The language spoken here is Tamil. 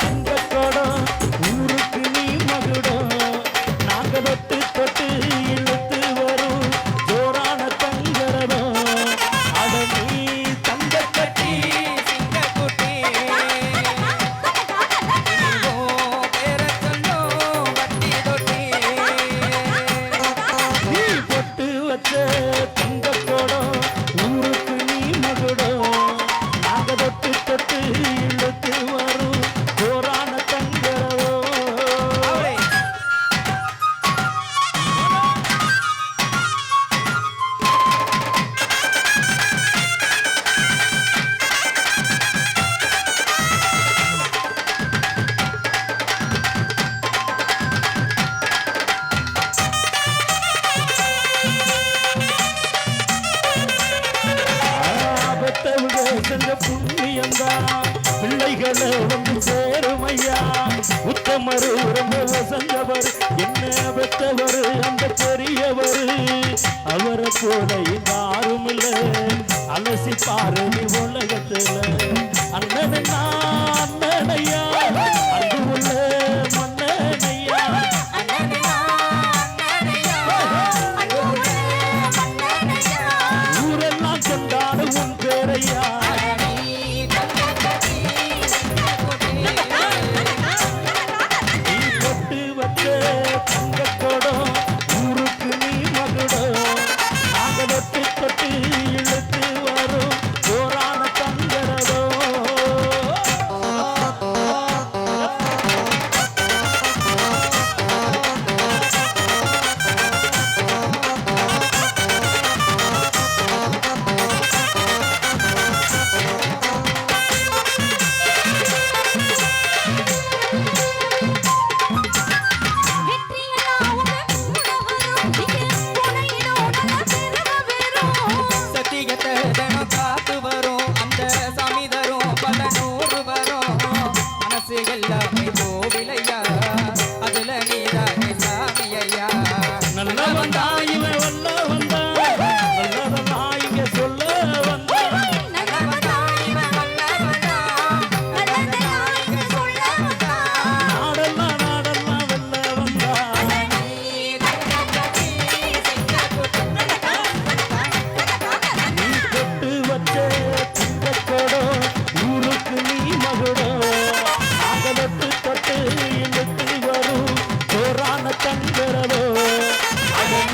தங்கக்கடம் ஊருக்கு நீ மகுடம் நாகபட்டு தொட்டு இழுத்து வரும் ஜோரான தங்கரடம் அட நீ தங்கக்கட்டி சிங்கக்குட்டி. பேர சொல்லும் வட்டி தொட்டி. பொட்டு வச்ச பிள்ளைகளை வந்து சேருமையா? உத்தமரு ரொம்ப வசந்தவர் என்ன பெற்றவர் அந்த பெரியவர்? அவரை போல யாரும் இல்லை அலசி பாரு உலகத்துல. கண் பெறவோ அதன்